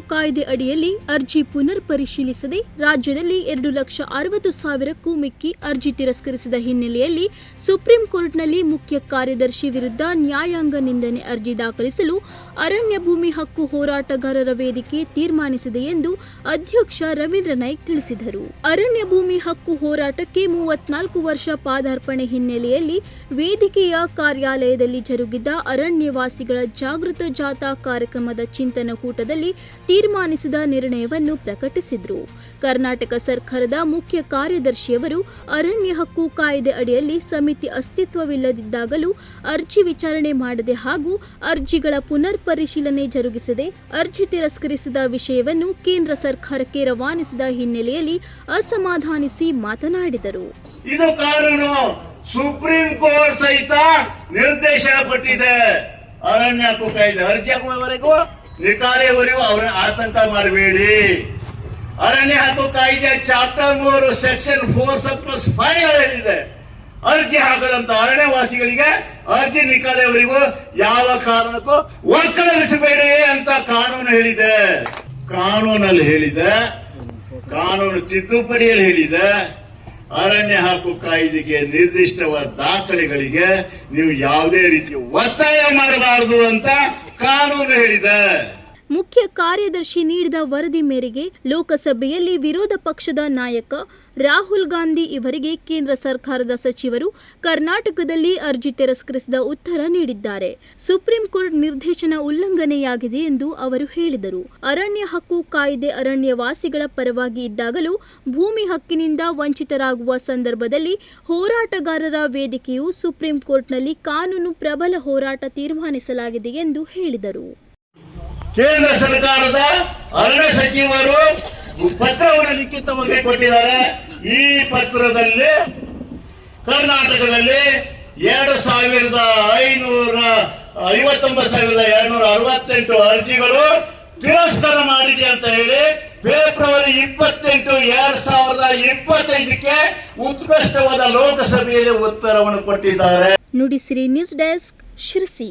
ಕಾಯ್ದೆ ಅಡಿಯಲ್ಲಿ ಅರ್ಜಿ ಪುನರ್ ಪರಿಶೀಲಿಸದೆ ರಾಜ್ಯದಲ್ಲಿ ಎರಡು ಲಕ್ಷ ಅರವತ್ತು ಸಾವಿರಕ್ಕೂ ಮಿಕ್ಕಿ ಅರ್ಜಿ ತಿರಸ್ಕರಿಸಿದ ಹಿನ್ನೆಲೆಯಲ್ಲಿ ಸುಪ್ರೀಂ ಕೋರ್ಟ್ನಲ್ಲಿ ಮುಖ್ಯ ಕಾರ್ಯದರ್ಶಿ ವಿರುದ್ಧ ನ್ಯಾಯಾಂಗ ನಿಂದನೆ ಅರ್ಜಿ ದಾಖಲಿಸಲು ಅರಣ್ಯ ಭೂಮಿ ಹಕ್ಕು ಹೋರಾಟಗಾರರ ವೇದಿಕೆ ತೀರ್ಮಾನಿಸಿದೆ ಎಂದು ಅಧ್ಯಕ್ಷ ರವೀಂದ್ರ ನಾಯ್ಕ್ ತಿಳಿಸಿದರು. ಅರಣ್ಯ ಭೂಮಿ ಹಕ್ಕು ಹೋರಾಟಕ್ಕೆ ಮೂವತ್ನಾಲ್ಕು ವರ್ಷ ಪಾದಾರ್ಪಣೆ ಹಿನ್ನೆಲೆಯಲ್ಲಿ ವೇದಿಕೆಯ ಕಾರ್ಯಾಲಯದಲ್ಲಿ ಜರುಗಿದ ಅರಣ್ಯವಾಸಿಗಳ ಜಾಗೃತ ಜಾಥಾ ಕಾರ್ಯಕ್ರಮದ ಚಿಂತನ ಕೂಟದಲ್ಲಿ ತೀರ್ಮಾನಿಸಿದ ನಿರ್ಣಯವನ್ನು ಪ್ರಕಟಿಸಿದರು. ಕರ್ನಾಟಕ ಸರ್ಕಾರದ ಮುಖ್ಯ ಕಾರ್ಯದರ್ಶಿಯವರು ಅರಣ್ಯ ಹಕ್ಕು ಕಾಯ್ದೆ ಅಡಿಯಲ್ಲಿ ಸಮಿತಿ ಅಸ್ತಿತ್ವವಿಲ್ಲದಿದ್ದಾಗಲೂ ಅರ್ಜಿ ವಿಚಾರಣೆ ಮಾಡದೆ ಹಾಗೂ ಅರ್ಜಿಗಳ ಪುನರ್ ಪರಿಶೀಲನೆ ಜರುಗಿಸದೆ ಅರ್ಜಿ ತಿರಸ್ಕರಿಸಿದ ವಿಷಯವನ್ನು ಕೇಂದ್ರ ಸರ್ಕಾರಕ್ಕೆ ರವಾನಿಸಿದ ಹಿನ್ನೆಲೆಯಲ್ಲಿ ಅಸಮಾಧಾನಿಸಿ ಮಾತನಾಡಿದರು. ಇದು ಕಾರಣ ಸುಪ್ರೀಂ ಕೋರ್ಟ್ ಸಹಿತ ನಿರ್ದೇಶನ ಪಟ್ಟಿದೆ ಅರಣ್ಯ ಹಕ್ಕು ಕಾಯ್ದೆ, ಅರ್ಜಿ ಹಾಕುವವರೆಗೂ ನಿಕಾಲೆವರೆಗೂ ಅವರ ಆತಂಕ ಮಾಡಬೇಡಿ. ಅರಣ್ಯ ಹಕ್ಕು ಕಾಯ್ದೆ ಚಾಪ್ಟರ್ ಮೂರು section four sub plus five ಹೇಳಿದೆ ಅರ್ಜಿ ಹಾಕದಂತ ಅರಣ್ಯವಾಸಿಗಳಿಗೆ ಅರ್ಜಿ ನಿಕಾಲೆಯವರಿಗೂ ಯಾವ ಕಾರಣಕ್ಕೂ ಒಕ್ಕಲಿಸಬೇಡಿ ಅಂತ ಕಾನೂನು ಹೇಳಿದೆ. ಕಾನೂನಲ್ಲಿ ಹೇಳಿದೆ. ಕಾನೂನು ತಿದ್ದುಪಡಿಯಲ್ಲಿ ಹೇಳಿದೆ. ಅರಣ್ಯ ಹಕ್ಕು ಕಾಯ್ದೆಗೆ ನಿರ್ದಿಷ್ಟವಾದ ದಾಖಲೆಗಳಿಗೆ ನೀವು ಯಾವುದೇ ರೀತಿ ಒತ್ತಾಯ ಮಾಡಬಾರದು ಅಂತ ಕಾನೂನು ಹೇಳಿದೆ. ಮುಖ್ಯ ಕಾರ್ಯದರ್ಶಿ ನೀಡಿದ ವರದಿ ಮೇರೆಗೆ ಲೋಕಸಭೆಯಲ್ಲಿ ವಿರೋಧ ಪಕ್ಷದ ನಾಯಕ ರಾಹುಲ್ ಗಾಂಧಿ ಇವರಿಗೆ ಕೇಂದ್ರ ಸರ್ಕಾರದ ಸಚಿವರು ಕರ್ನಾಟಕದಲ್ಲಿ ಅರ್ಜಿ ತಿರಸ್ಕರಿಸಿದ ಉತ್ತರ ನೀಡಿದ್ದಾರೆ. ಸುಪ್ರೀಂ ಕೋರ್ಟ್ ನಿರ್ದೇಶನ ಉಲ್ಲಂಘನೆಯಾಗಿದೆ ಎಂದು ಅವರು ಹೇಳಿದರು. ಅರಣ್ಯ ಹಕ್ಕು ಕಾಯ್ದೆ ಅರಣ್ಯವಾಸಿಗಳ ಪರವಾಗಿ ಇದ್ದಾಗಲೂ ಭೂಮಿ ಹಕ್ಕಿನಿಂದ ವಂಚಿತರಾಗುವ ಸಂದರ್ಭದಲ್ಲಿ ಹೋರಾಟಗಾರರ ವೇದಿಕೆಯು ಸುಪ್ರೀಂ ಕೋರ್ಟ್ನಲ್ಲಿ ಕಾನೂನು ಪ್ರಬಲ ಹೋರಾಟ ತೀರ್ಮಾನಿಸಲಾಗಿದೆ ಎಂದು ಹೇಳಿದರು. ಕೇಂದ್ರ ಸರ್ಕಾರದ ಅರಣ್ಯ ಸಚಿವರು ಪತ್ರವನ್ನು ಲಿಖಿತವಾಗಿ ಕೊಟ್ಟಿದ್ದಾರೆ. ಈ ಪತ್ರದಲ್ಲಿ ಕರ್ನಾಟಕದಲ್ಲಿ ಎರಡು ಸಾವಿರದ ಐನೂರ ಐವತ್ತೊಂಬತ್ತು, ಸಾವಿರದ ಎರಡ್ನೂರ ಅರವತ್ತೆಂಟು ಅರ್ಜಿಗಳು ತಿರಸ್ಕಾರ ಮಾಡಿದೆ ಅಂತ ಹೇಳಿ ಫೆಬ್ರವರಿ ಇಪ್ಪತ್ತೆಂಟು, ಎರಡ್ ಸಾವಿರದ ಇಪ್ಪತ್ತೈದಕ್ಕೆ ಉತ್ಕೃಷ್ಟವಾದ ಲೋಕಸಭೆಯಲ್ಲಿ ಉತ್ತರವನ್ನು ಕೊಟ್ಟಿದ್ದಾರೆ. Nudisiri news desk Sirsi.